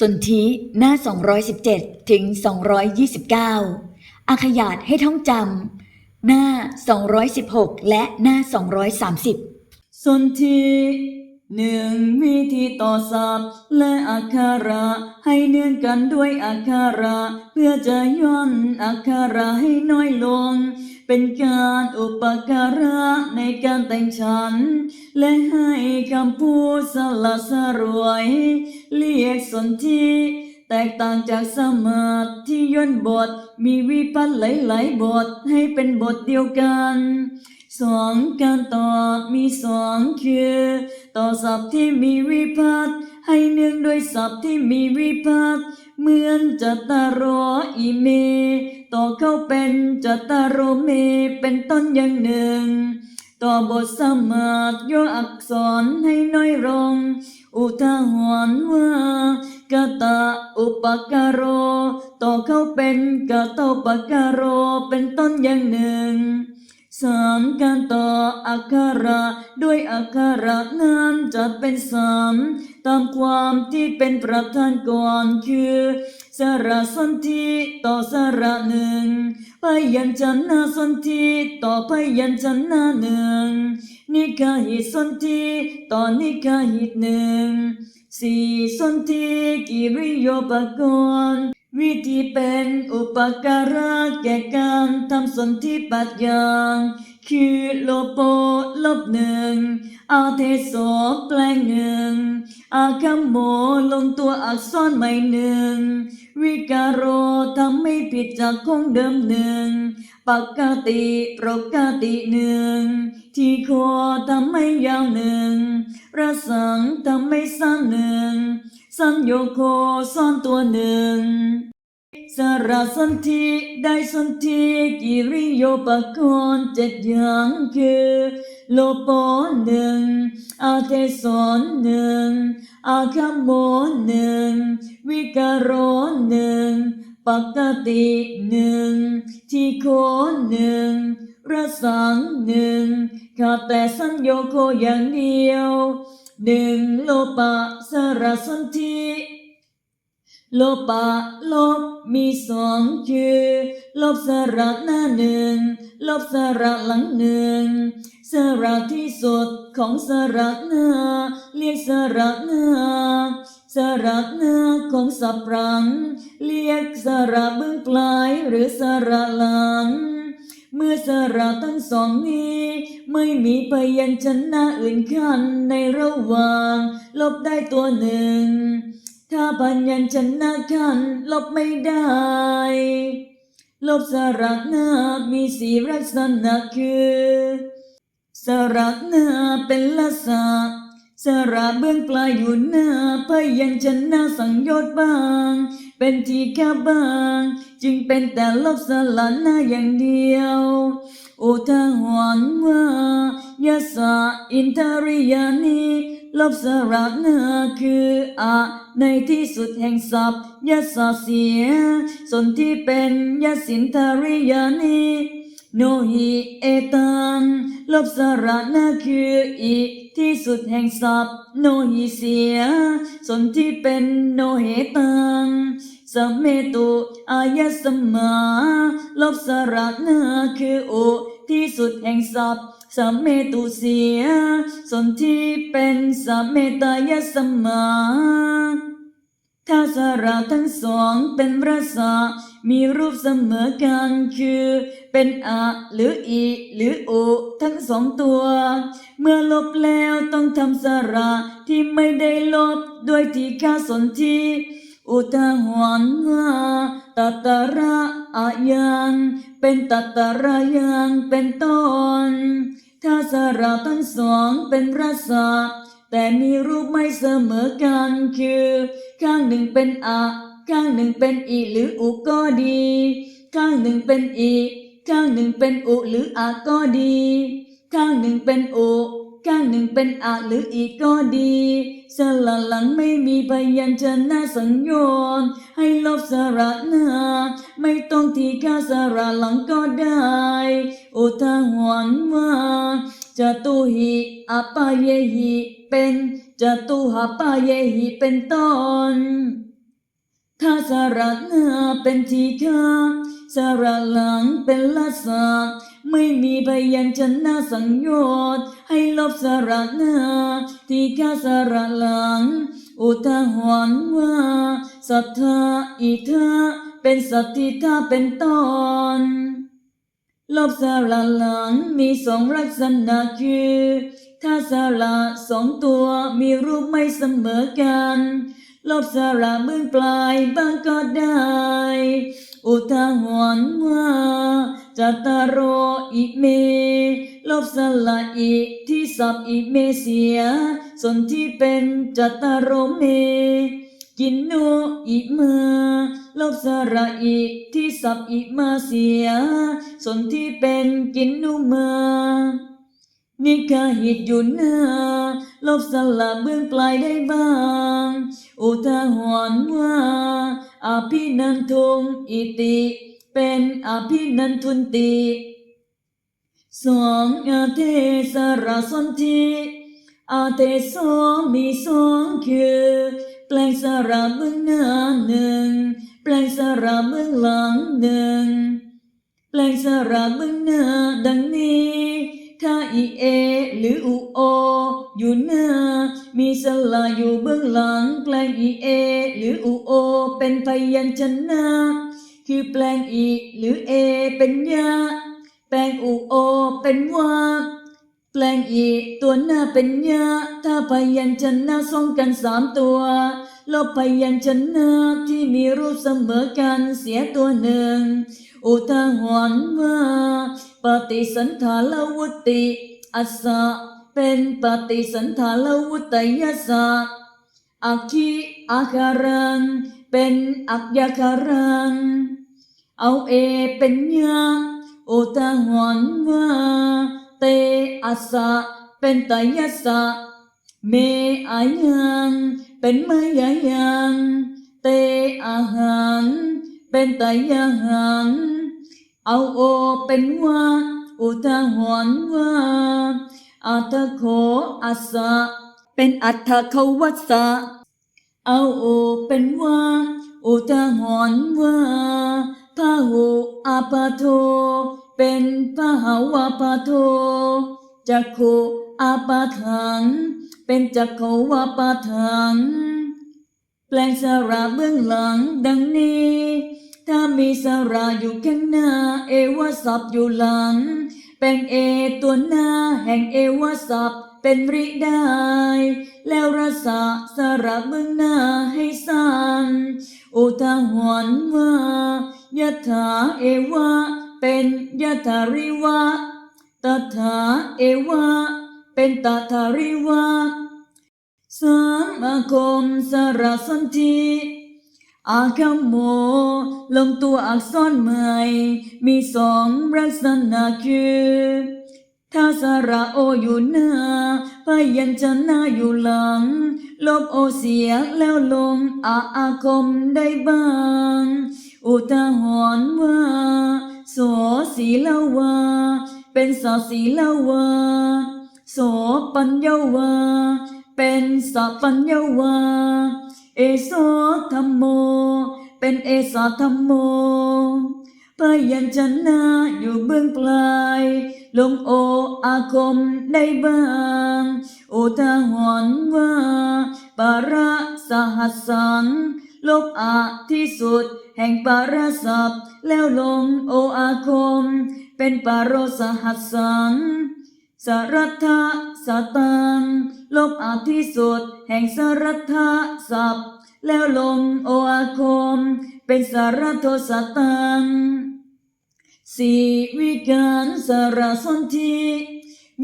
สนธิหน้า 217 ถึง 229 อาขยาดให้ท่องจำหน้า 216 และหน้า 230 สนธิหนึ่งวิธีต่อศัพท์และอักขระให้เนื่องกันด้วยอักขระ เพื่อจะย่อนอักขระให้น้อยลง เป็นการอุปการะในการแต่งฉัน และให้คำพูดสละสรวย เรียกสนธิแตกต่างจากสมาธิที่ย่นบท มีวิพัฒน์หลายๆบทให้เป็นบทเดียวกันสองการตอบมีสองคือ ต่อศัพท์ที่มีวิพัฒน์ให้เนื่องด้วยศัพท์ที่มีวิพัฒน์เหมือนจัตตารออีเม ต่อเข้าเป็นจัตตารโอเม เป็นต้นอย่างหนึ่ง ต่อบทสมาธย่ออักษรให้น้อยลง อุทาหรณ์ว่ากตะอุปการโร ต่อเข้าเป็นกตอุปการโร เป็นต้นอย่างหนึ่ง สามการต่ออักขระด้วยอักขระนั้นจะเป็นสามตามความที่เป็นประธานก่อนคือ สระสนธิต่อสระหนึ่งพยัญชนะสนธิต่อพยัญชนะหนึ่งนิคาหิตสนธิต่อนิคาหิตหนึ่งสี่สนธิกิริโยปกรณ์ วิธีเป็นอุปการะแก่การทำสนธิปัจย่างคือโลโปลบหนึ่งอาเทโสแปลงหนึ่งอาคัมโมลงตัวอักษรใหม่หนึ่ง วิการโรทำไม่ผิดจากคงเดิมหนึ่งปกติปกติหนึ่ง ที่โคทำไม่ยาวหนึ่งระสังทำไม่สั้นหนึ่ง สัญโยโคซ่อนตัวหนึ่งสระสนธิได้สันธิกิริโยปกรณ์เจ็ดอย่างคือ โลโปหนึ่งอาเทศรหนึ่งอาคัมโมหนึ่งวิการโรหนึ่งปกติหนึ่งทีโคหนึ่งระสังหนึ่งขาดแต่สัญโยโคอย่างเดียว หนึ่งโลปะสรสนธิโลปะลบมีสองคือ ลบสระหน้าหนึ่ง ลบสระหลังหนึ่ง สระที่สุดของสระหน้า เรียกสระหน้า สระหน้าของสับรัง เรียกสระเบื้องปลายหรือสระหลัง เมื่อสระทั้งสองนี้ ไม่มีพยัญชนะอื่นขั้นในระหว่าง ลบได้ตัวหนึ่ง ถ้าพยัญชนะขันลบไม่ได้ ลบสระหน้ามีสีลักษณะคือ สระหน้าเป็นลักษณะ สระเบื้องปลายอยู่หน้าพยัญชนะสังโยชน์บาง เป็นทีฆาบาง จึงเป็นแต่ลบสระหน้าอย่างเดียว อุทาหรณ์ว่ายาสะอินทริยานีลบสระหน้าคืออะในที่สุดแห่งศัพท์ยาสะเสีย ส่วนที่เป็นยาสินทริยานีโนหิเอตังลบสระหน้าคืออี ที่สุดแห่งศัพท์โนหิเสีย ส่วนที่เป็นโนเหตังสมเมตุอายสมา ลบสระหน้าคือโอที่สุดแห่งศัพท์สมเมตุเสีย ส่วนที่เป็นสมเมตายสมาถ้าสระทั้งสองเป็นรสะ มีรูปเสมอกันคือ เป็นอะหรืออีหรือโอทั้งสองตัว เมื่อลบแล้วต้องทำสระที่ไม่ได้ลบด้วยทีฆาสนธิอุทหรณ์ว่าตัตตระอายังเป็นตัตตระยังเป็นต้น ถ้าสระทั้งสองเป็นรสะแต่มีรูปไม่เสมอกันคือ ข้างหนึ่งเป็นอะ ข้างหนึ่งเป็นอีหรืออุก็ดี ข้างหนึ่งเป็นอีข้างหนึ่งเป็นอุหรืออาก็ดี ข้างหนึ่งเป็นอุข้างหนึ่งเป็นอะหรืออีก็ดีสละหลังไม่มีพยัญชนะสัญญนให้ลบสระหน้าไม่ต้องทีค่าสระหลังก็ได้อุทาหรณ์ว่าจะตุหิอัปปะเยหิเป็นจะตุหปปะเยหิเป็นต้น ถ้าสระหน้าเป็นทีค่าสระหลังเป็นละสาไม่มีพยัญชนะสังโยชน์ให้ลบสระหน้าทีค่าสระหลัง อุทาหรณ์ว่าสัทธาอิทาเป็นสัตติทาเป็นต้นลบสระหลังมีสองลักษณะคือถ้าสระสองตัวมีรูปไม่เสมอกัน ลบสระเบื้องปลายบ้างก็ได้ อุทาหรณ์ว่าจัตตารโรอิเม ลบสระอิที่สับอิเมเสีย ส่วนที่เป็นจัตตารโรเม กินโนอิมา ลบสระอิที่สับอิมาเสีย ส่วนที่เป็นกินนุมา นิกาหิตอยู่หน้า ลบสละเบื้องปลายได้บ้างอุทาหรณ์ว่าอภินันทุงอิติ เป็นอภินันทุนติสองอาเทสระสนทิอาเทสองมีสองคือ แปลงสระเบื้องหน้าหนึ่งแปลงสระเบื้องหลังหนึ่งแปลงสระเบื้องหน้าดังนี้ ถ้าอีเอ หรืออูโอ อยู่หน้ามีสระอยู่เบื้องหลังแปลงอีเอ หรืออูโอ เป็นพยัญชนะคือแปลงอีหรือเอ เป็นยาแปลงอูโอ เป็นวาแปลงอีตัวหน้าเป็นยาถ้าพยัญชนะสองกันสามตัวลบพยัญชนะที่มีรูปเสมอกันเสียตัวหนึ่งอุทาหรณ์ว่า ปฏิสันฐานวุติอัสสะเป็นปฏิสันฐานวุตยสะอักขิอาคารังเป็นอักยาคารังเอาเอเป็นยาอุทาหรณ์ว่าเตอัสสะเป็นตยสะเมอายังเป็นมายายังเตอาหังเป็นตยหัง เอาโอเป็นว่าอุทาหรณ์ว่าอัตโคอัสะเป็นอัตถเขาวัสสะเอาโอเป็นว่าอุทาหรณ์ว่าพาหุอาปาโท เป็นพหาวาปาโทจักขุอาปาถัง เป็นจักขวาปาถัง แปลงสระเบื้องหลังดังนี้ ถ้ามีสระอยู่ข้างหน้า เอวสับอยู่หลัง แปลงเอตัวหน้า แห่งเอวสับเป็นริได้ แล้วรสะสระเบื้องหน้าให้สั้นอุทาหรณ์ว่ายะถาเอวะ เป็นยะถาริวะตถาเอวะ เป็นตถาริวะสามอาคมสระสันติ อาคมโม ลงตัวอักษรใหม่ มีสองลักษณะคือถ้าสระโออยู่หน้าพยัญชนะอยู่หลัง ลบโอเสียแล้วลงอาอาคมได้บ้าง อุทาหรณ์ว่าโสสีลาวา เป็นสอสีลาวาโสปัญญาวา เป็นสปัญญาวา เอโสธรรมโม เป็นเอสาธรรมโมพยัญชนะอยู่เบื้องปลาย ลงโออาคมได้บ้าง โอทาหรณ์ว่าปาระสหัสสัง ลบอาที่สุด แห่งปาราสัพแล้วลงโออาคม เป็นปารสหัสสัง สรัทธะสตังลบอาที่สุด แห่งสรัทธะสัพแล้วลงโออาคม เป็นสารโทสตังสี่วิการสารสนทิ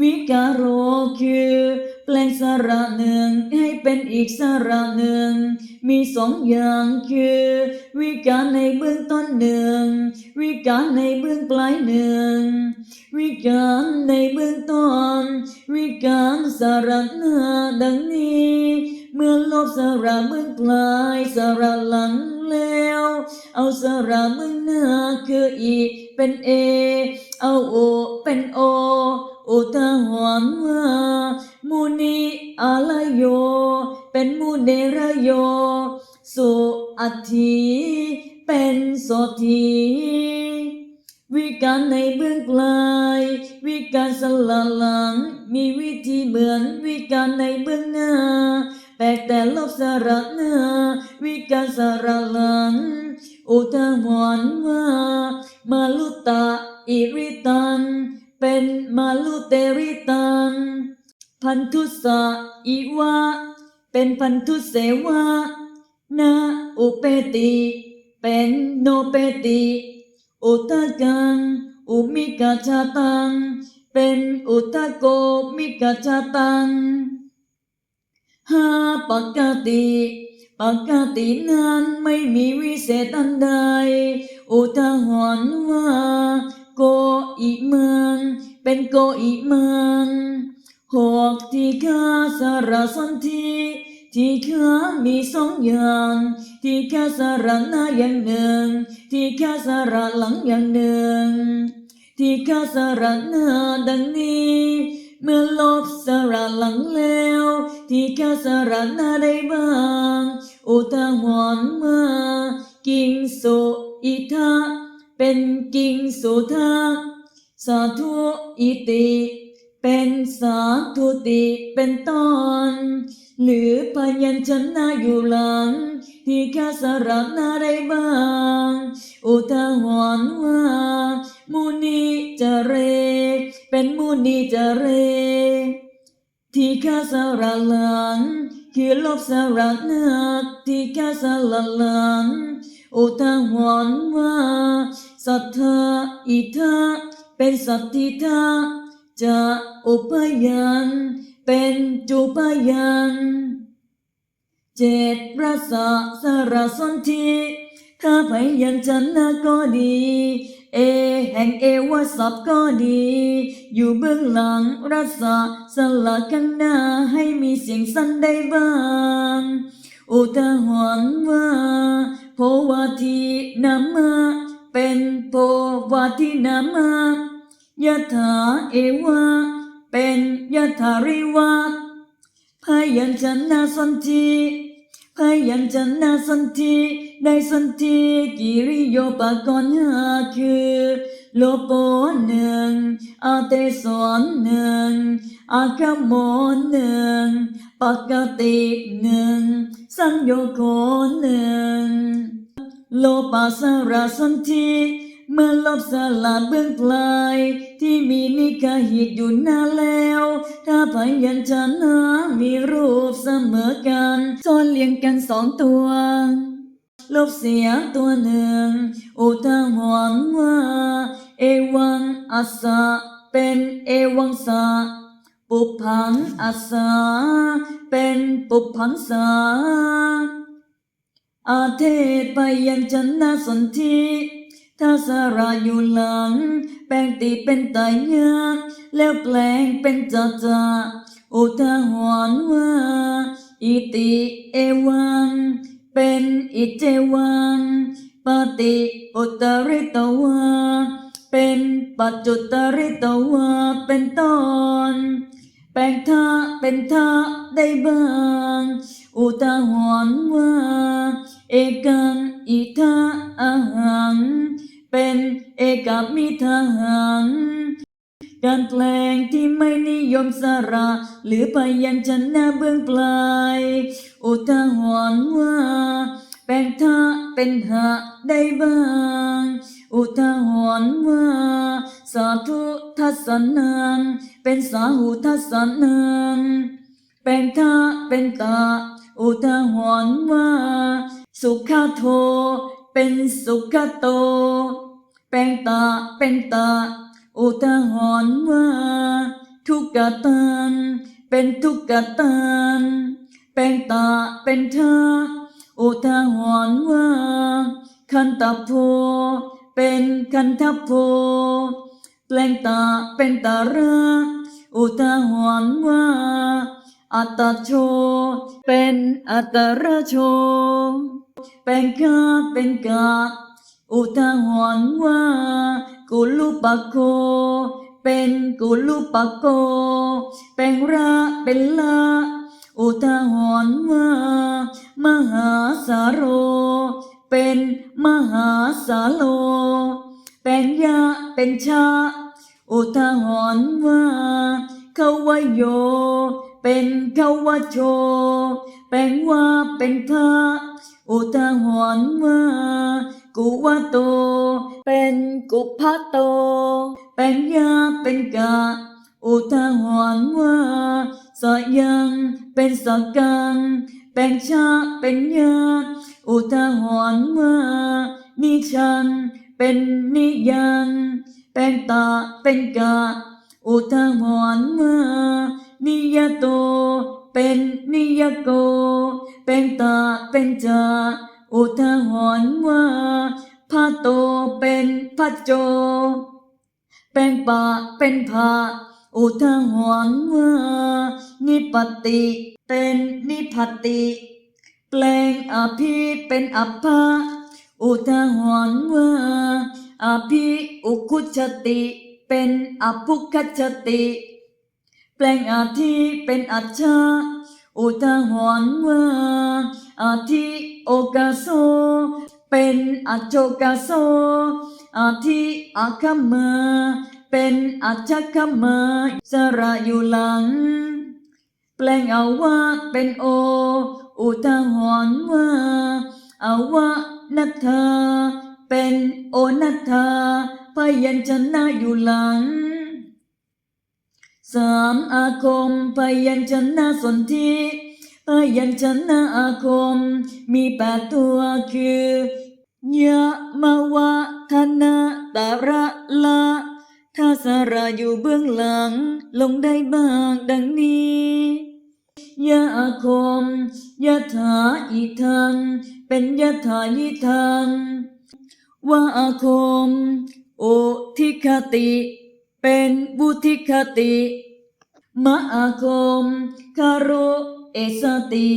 วิการโรคือ แปลงสระหนึ่งให้เป็นอีกสระหนึ่ง มีสองอย่างคือ วิการในเบื้องต้นหนึ่ง วิการในเบื้องปลายหนึ่ง วิการในเบื้องต้น วิการสระหน้าดังนี้ เมื่อลบสระเบื้องปลายสระหลังแล้ว เอาสระเบื้องหน้าคืออีเป็นเอ เอาโอเป็นโออุทาหรณ์ว่า มุนีอาลโย เป็นมุเนระโย สุอัตถีเป็นโสธีวิการในเบื้องปลวิการสละหลัง มีวิธีเหมือนวิการในเบื้องหน้า แปลกแต่ลบสระหน้าวิการสระหลัง อุทาหรณ์ว่า มาลุตะอิริตังเป็นมาลุเตริตัง พันธุสะอิวะ เป็นพันธุเสวะนาอุเปติ เป็นโนเปติอุตะกัง อุมิกาชาตัง เป็นอุตะโกมิกาชาตังหาปกติปกตินั้นไม่มีวิเศษอันใด อุทาหรณ์ว่า โกอิเมือง เป็นโกอิเมือง หกที่ข้าสารสนทีที่ข้ามีสองอย่างที่ข้าสารหน้าอย่างหนึ่งที่ข้าสารหลังอย่างหนึ่งที่ข้าสารหน้าดังนี้ เมื่อลบสารหลังแล้ว ที่ข้าสารหน้าได้บ้าง อุทาหรณ์มากิงโสอิทาเป็นกิงโสทาสาธุอิติ เป็นสาธุติเป็นต้นหรือพยัญชนะอยู่หลัง ที่ข้าสระนาได้บ้าง อุทาหรณ์ว่า มุนีจะเร เป็นมุนีจะเร ที่ข้าสระหลัง คือลบสระนาที่ข้าสระหลัง อุทาหรณ์ว่าสัทธาอิทาเป็นสัตติทาจะ อุปยันเป็นจุปยันเจ็ดระสะสารสนทีถ้าพยัญชนะก็ดี เอแห่งเอวสับก็ดี อยู่เบื้องหลังรัศะสลักข้างหน้าให้มีเสียงสั้นได้บ้าง อุทหรณ์ว่าโพวาทีนามาเป็นโพวาทีนามายะถาเอวะ เป็นยถาริวะพยัญชนะสันทีพยัญชนะสันทีได้สันทีกิริโยปกรณ์ห้าคือโลโปหนึ่งอาเตสอนหนึ่งอาคโมหนึ่งปกติหนึ่งสัญโยโคหนึ่งโลปัสระสันที เมื่อลบสลัดเบื้องปลาย ที่มีนิกาหิตอยู่หน้าแล้ว ถ้าพยัญชนะมีรูปเสมอกันซ้อนเรียงกันสองตัว ลบเสียงตัวหนึ่ง อุทาหรณ์ว่า เอวังอัสสะเป็นเอวังสะปุพพังอัสสะเป็นปุพพังสาอาเทศไปยัญชนะสนธิ ถ้าสระอยู่หลัง แปลงตีเป็นตายยากแล้วแปลงเป็นจาจาอุทาหรณ์ว่า อิติเอวัง เป็นอิเจวัง ปฏิอุตริตวาเป็นปัจจุตริตวาเป็นต้นแปลงท่าเป็นท่าได้บ้าง อุทาหรณ์ว่า เอกังอิทาอาหัง เป็นเอกามิทหัง การแปลงที่ไม่นิยมสระ หรือพยัญชนะเบื้องปลาย อุทาหรณ์ว่า แปลงท่าเป็นหะได้บ้าง อุทาหรณ์ว่า สาธุทัศนัง เป็นสาหุทัศนัง แปลงท่าเป็นตาอุทาหรณ์ว่า สุขโท เป็นสุขโต แปลงตาเป็นตาอุทาหรณ์ว่าทุกขตังเป็นทุกขตังแปลงตาเป็นเธออุทาหรณ์ว่าคันตะโพเป็นคันทะโพแปลงตาเป็นตาระอุทาหรณ์ว่าอัตโช เป็นอัตตระโชแปลงกาเป็นกา อุทาหรณ์ว่ากุลุปะโคเป็นกุลุปะโกแปลงระเป็นละอุทาหรณ์ว่ามหาสาโร เป็นมหาสาโลแปลงยาเป็นชา อุทาหรณ์ว่าเขาวโย เป็นเขาวโชแปลงว่าเป็นพระอุทาหรณ์ว่า กุว่าโต เป็นกุพะโตแปลงยาเป็นกะ อุทาหรณ์ว่าสยังเป็นสกังแปลงชาเป็นยาอุทาหรณ์ว่านิชันเป็นนิยังแปลงตาเป็นกะ อุทาหรณ์ว่านิยโต เป็นนิยโกแปลงตาเป็นจา อุทาหรณ์ว่าพระโตเป็นพระโจแปลงปะเป็นภาอุทาหรณ์ว่านิปติเป็นนิพติ แปลงอภิเป็นอัปภะอุทาหรณ์ว่าอภิอุคุชติเป็นอภุคชติ แปลงอาทิเป็นอัจฉาอุทาหรณ์ว่าอาทิ โอกาโซ เป็นอัจโจกาโซอาทิอาคัมาเป็นอัจฉคัมมาสระอยู่หลัง แปลงเอาว่าเป็นโอ อุทาหรณ์ว่าอาว่านัทธาเป็นโอนัทธาพยัญชนะอยู่หลังสามอาคมพยัญชนะสนธิ พยัญชนะอาคม มีแปดตัวคือยะมาวะธนะตาระละถ้าสาระอยู่เบื้องหลัง ลงได้บ้างดังนี้ยะอาคมยะถาอิทัง เป็นยะถายิทังว่าอาคม โอทิคติ เป็นบุทิคติ มะอาคมคารุ เอสติ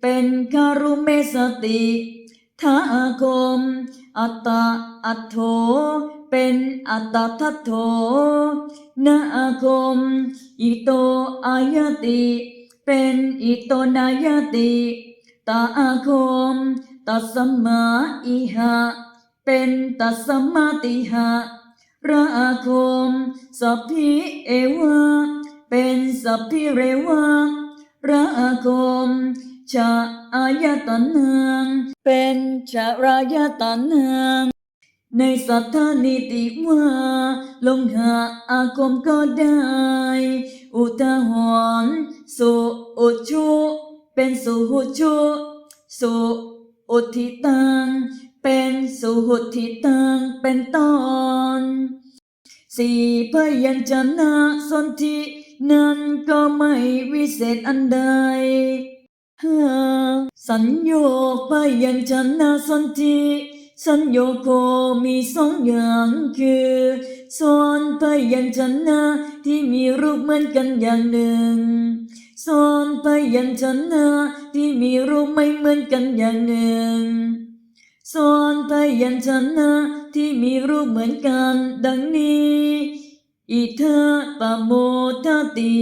เป็นคารุเมสติทาอาคม อัตตาอัตโธเป็นอัตตาทัตโธนาคม อิโตอายติ เป็นอิโตนายติตาอาคมตัสสมาอิหะ เป็นตัสสมาติหะราคมสัพพิเอวะ เป็นสัพพิเรวะ ระอาคมชาอายตนังเป็นชารายตนังในสัทธานิติว่าลงหาอาคมก็ได้ อุทหรณ์สุอุชุเป็นสุหุชุสุอุทิตัง เป็นสุหุทิตัง เป็นตอน สี่พยัญชนะสนธิ นั้นก็ไม่วิเศษอันใดห้าสัญโยคพยัญชนะสนธิสัญโยโคมีสองอย่างคือซ้อนพยัญชนะที่มีรูปเหมือนกันอย่างหนึ่งซ้อนพยัญชนะที่มีรูปไม่เหมือนกันอย่างหนึ่งซ้อนพยัญชนะที่มีรูปเหมือนกันดังนี้ อิทะปโมทติ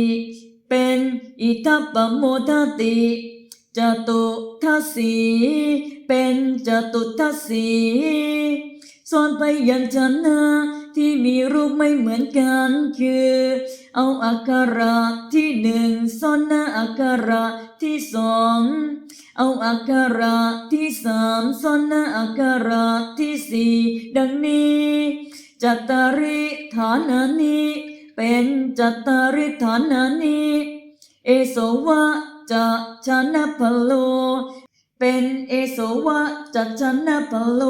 เป็นอิทะปโมทติจตุทัสสีเป็นจตุทัสสีซ้อนพยัญชนะที่มีรูปไม่เหมือนกัน คือ เอาอักขระที่หนึ่งซ้อนหน้าอักขระที่สองเอาอักขระที่สามซ้อนหน้าอักขระที่สี่ดังนี้ จัตตาริฐานานิเป็นจัตตาริฐานานิเอโสวะจะชนะพโล เป็นเอโสวะจะชนะพโล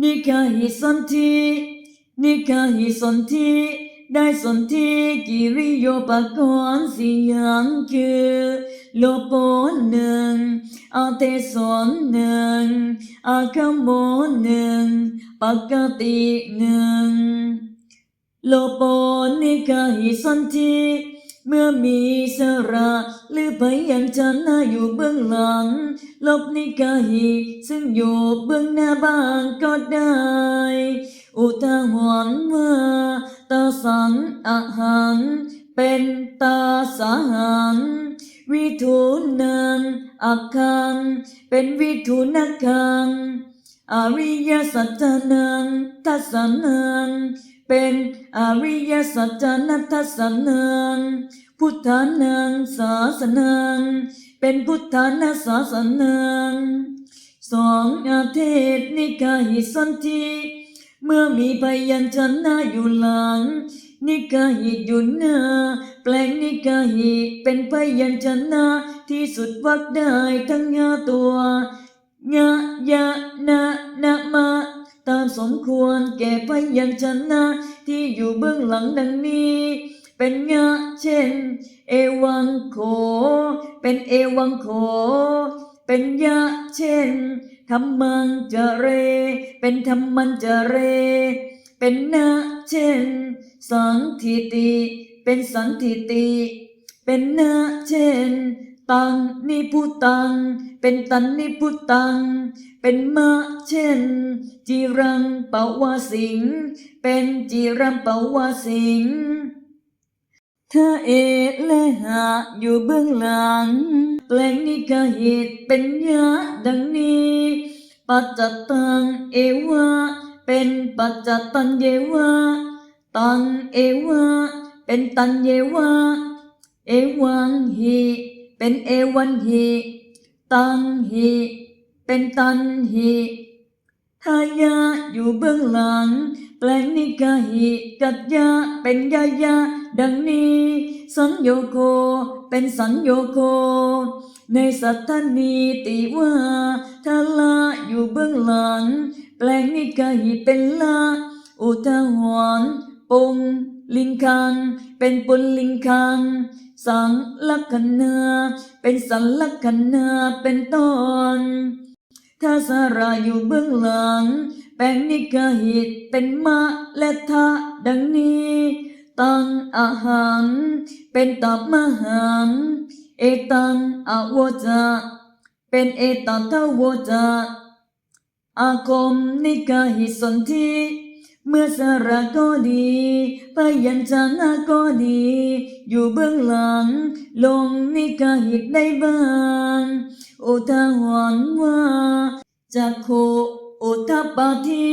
นิคาหิสนธินิคาหิสนธิได้สนธิกิริโยปกรณ์สี่อย่างคือ ลโปหนึ่งอาเทสอนหนึ่งอาคัมโมหนึ่งปกติหนึ่งโลโปนิกาหิสันธิเมื่อมีสระหรือพยัญชนะอยู่เบื้องหลัง ลบนิกาหิซึ่งอยู่เบื้องหน้าบ้างก็ได้ อุทาหรณ์ว่าตาสังอหัง เป็นตาสาหัง วิทูนังอักขัง เป็นวิทุนคัง อริยสัจนังทัสสนัง เป็นอริยสัจนัตทัสสนัง พุทธานังศาสนัง เป็นพุทธานาศาสนังสองอาเทศนิกาหิสันติเมื่อมีพยัญชนะอยู่หลัง นิกาหิอยู่หน้าแปลงนิกาหิเป็นพยัญชนะที่สุดวักได้ทั้งห้าตัวงะยะนะนะมะตามสมควรแก่พยัญชนะที่อยู่เบื้องหลังดังนี้ เป็นงะเช่น เอวังโข เป็นเอวังโข เป็นยะเช่นธรรมังจะเร เป็นธรรมันจะเร เป็นนะเช่น สังทิติเป็นสันทิติ เป็นนะเช่น ตังนิพุตัง เป็นตันนิพุตัง เป็นมะเช่น จิรังปวาสิง เป็นจิรังปวาสิงถ้าเอและหะอยู่เบื้องหลัง แปลงนิกาเหตุเป็นยะดังนี้ ปัจจตังเอวะ เป็นปัจจตังเยวะ ตังเอวะ เป็นตันเยวะ เอวังหิเป็นเอวันหิตังหิเป็นตันหิทายะอยู่เบื้องหลัง แปลงนิกาหิกัจยะเป็นยายะดังนี้ สัญโยโคเป็นสัญโยโคในสัทธานีติว่าทาละอยู่เบื้องหลัง แปลงนิกาหิเป็นละอุทาหรณ์ ปุงลิงคัง เป็นปุลลิงคัง สังลักขณาเป็นสังลักขณาเป็นต้นถ้าสาราอยู่เบื้องหลัง แปลงนิกาหิตเป็นมะและทะดังนี้ ตังอาหัง เป็นตับมหัง เอตังอาวจะเป็นเอตัทวจะอาคมนิกาหิตสนธิ เมื่อสาระก็ดีพยัญชนะก็ดี อยู่เบื้องหลัง ลงนิกาหิตได้บ้างอุทาหรณ์ว่าจักขุอุทปปาทิ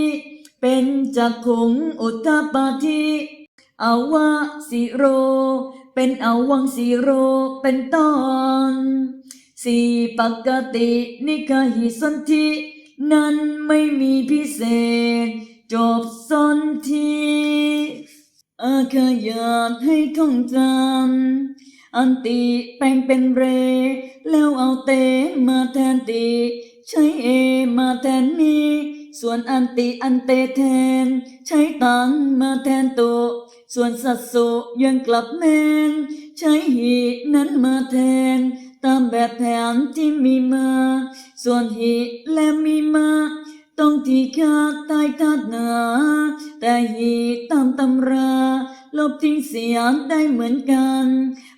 เป็นจักขุงอุทปปาทิอาวะสิโร เป็นอวังสิโรเป็นต้นสี่ปกตินิกาหิสนธินั้นไม่มีพิเศษ จบสนทีอาขยาดให้ท่องจำอันติแปลงเป็นเร แล้วเอาเตมาแทนติใช้เอมาแทนมีส่วนอันติอันเตแทน ใช้ตังมาแทนตุส่วนสัตสุยังกลับแมน ใช้หีนั้นมาแทน ตามแบบแผนที่มีมา ส่วนหีและมีมา ต้องที่ขาดใต้ธาตุหนา แต่หีตามตำรา ลบทิ้งเสียงได้เหมือนกัน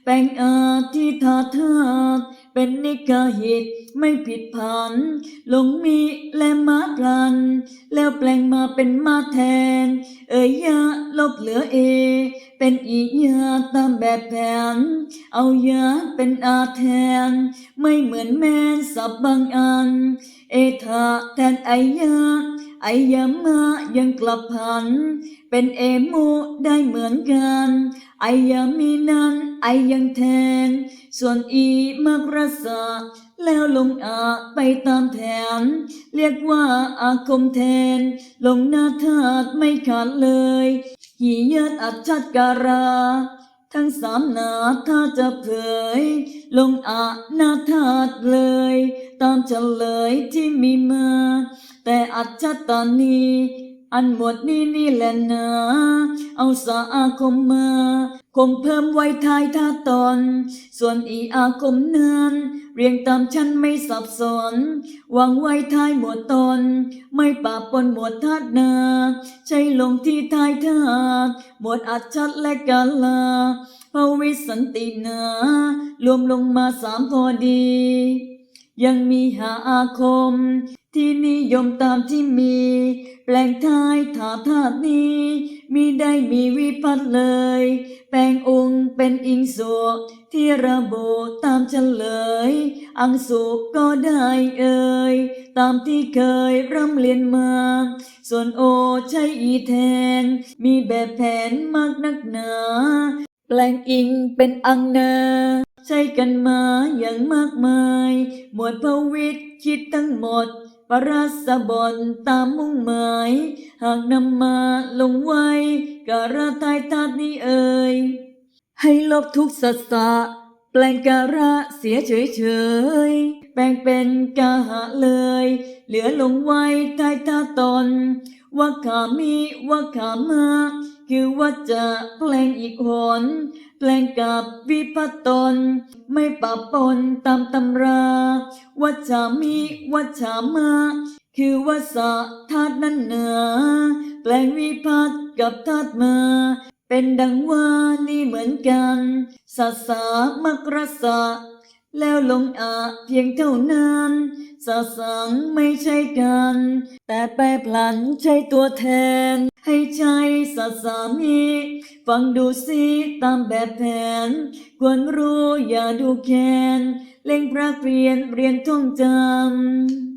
แปลงอาที่ธาตุธาตุเป็นนิกาหิตไม่ผิดผันลงมีและมาพลัน แล้วแปลงมาเป็นมาแทน เอ่ยยะลบเหลือเอ เป็นอียาตามแบบแผน เอายาเป็นอาแทน ไม่เหมือนแม่นสับบางอัน เอธาแทนไอยาไอยามายังกลับผัน เป็นเอโมได้เหมือนกัน ไอยามีนั้นไอยังแทน ส่วนอีมักรสะแล้วลงอาไปตามแผนเรียกว่าอาคมแทน ลงหน้าธาตุไม่ขาดเลยหียดอัจฉัดการาทั้งสามนาถ้าจะเผย ลงอาหน้าธาตุเลย ตามเฉลยที่มีมาแต่อัจฉตานีอันหมวดนี้นี่แหละนะเอาสาอาคมมาคงเพิ่มไว้ท้ายท่าตอน ส่วนอีอาคมนั้นเรียงตามชั้นไม่สับสนวางไว้ท้ายหมวดตอน ไม่ปะปนหมวดธาตุนา ใช้ลงที่ท้ายธาตุหมวดอัจฉัดและกาลาภวิสันตินารวมลงมาสามพอดี ยังมีหาอาคม ที่นิยมตามที่มี แปลงท้ายถาธาตุนี้มีได้มีวิพัฒน์เลย แปลงองค์เป็นอิงสวที่ระบุตามเฉลย อังสุก็ได้เอ่ย ตามที่เคยร่ำเรียนมา ส่วนโอใช่อีแทน มีแบบแผนมากนักหนา แปลงอิงเป็นอังเน ใช้กันมาอย่างมากมาย หมวดพวิทย์คิดทั้งหมด ปรัสบอนตามมุ่งหมาย หากนำมาลงไว้การะตายธาตุนี้เอ่ย ให้ลบทุกสัสะแปลงการะเสียเฉยเฉยแปลงเป็นกาหะเลย เหลือลงไว้ใต้ท่าตนว่าขามีว่าขามาคือว่าจะแปลงอีกหน แปลงกับวิพัตตน ไม่ปะปนตามตำราวัชามิวัชามาคือว่าสธาตุนั้นเหนือ แปลงวิพัตกับธาตุมา เป็นดังว่านี่เหมือนกันสัสามกรสะแล้วลงอาเพียงเท่านั้นสาสังไม่ใช่กัน แต่แปรพลันใช่ตัวแทน ให้ใช้สัสสามีฟังดูสิตามแบบแผน ควรรู้อย่าดูแคนเล่งพระเรียนเรียนท่องจำ